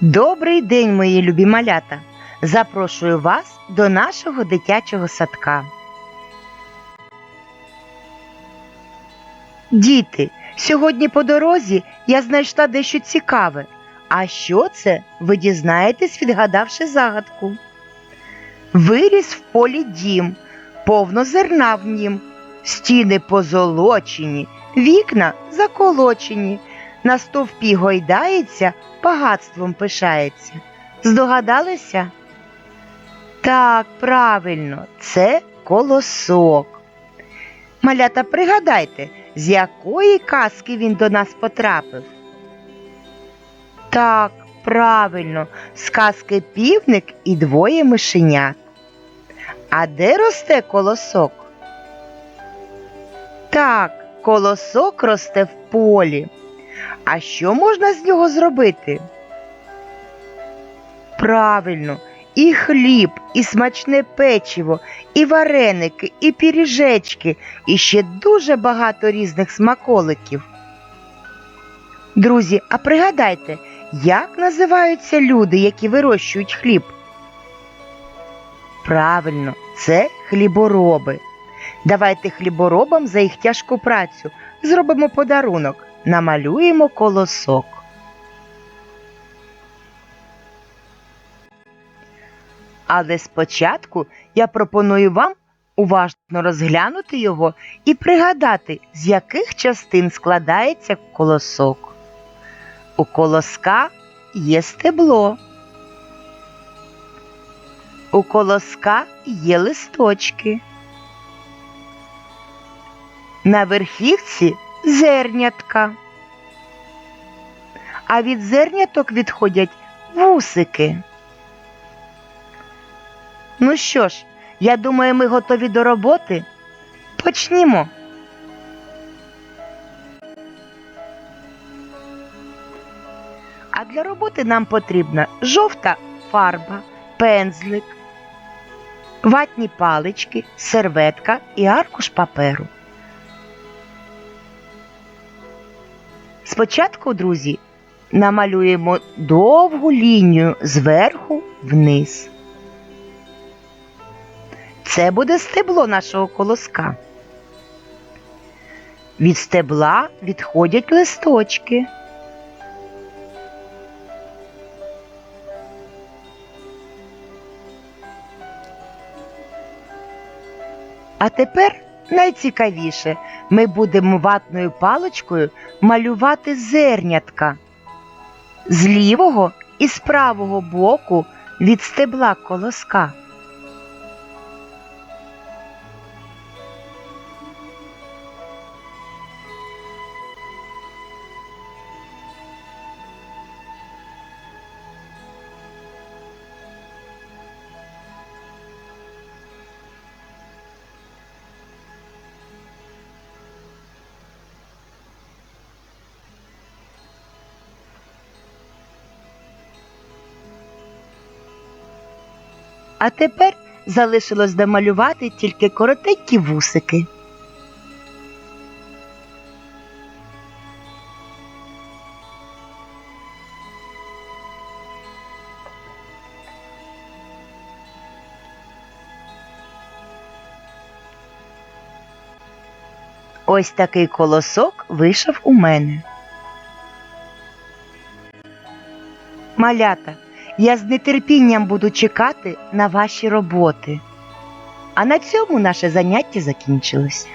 Добрий день, мої любі малята! Запрошую вас до нашого дитячого садка. Діти, сьогодні по дорозі я знайшла дещо цікаве. А що це, ви дізнаєтесь, відгадавши загадку. Виріс в полі дім, повно зерна в нім, стіни позолочені, вікна заколочені, на стовпі гойдається, багатством пишається. Здогадалися? Так, правильно, це колосок. Малята, пригадайте, з якої казки він до нас потрапив? Так, правильно, з казки півник і двоє мишенят. А де росте колосок? Так, колосок росте в полі. А що можна з нього зробити? Правильно, і хліб, і смачне печиво, і вареники, і піріжечки, і ще дуже багато різних смаколиків. Друзі, а пригадайте, як називаються люди, які вирощують хліб? Правильно, це хлібороби. Давайте хліборобам за їх тяжку працю зробимо подарунок, намалюємо колосок. Але спочатку я пропоную вам уважно розглянути його і пригадати, з яких частин складається колосок. У колоска є стебло. У колоска є листочки. На верхівці зернятка. А від зерняток відходять вусики. Ну що ж, я думаю, ми готові до роботи. Почнімо. А для роботи нам потрібна жовта фарба, пензлик, ватні палички, серветка і аркуш паперу. Спочатку, друзі, намалюємо довгу лінію зверху вниз. Це буде стебло нашого колоска. Від стебла відходять листочки. А тепер найцікавіше ми будемо ватною паличкою малювати зернятка з лівого і з правого боку від стебла колоска. А тепер залишилось домалювати тільки коротенькі вусики. Ось такий колосок вийшов у мене. Малята, я з нетерпінням буду чекати на ваші роботи. А на цьому наше заняття закінчилося.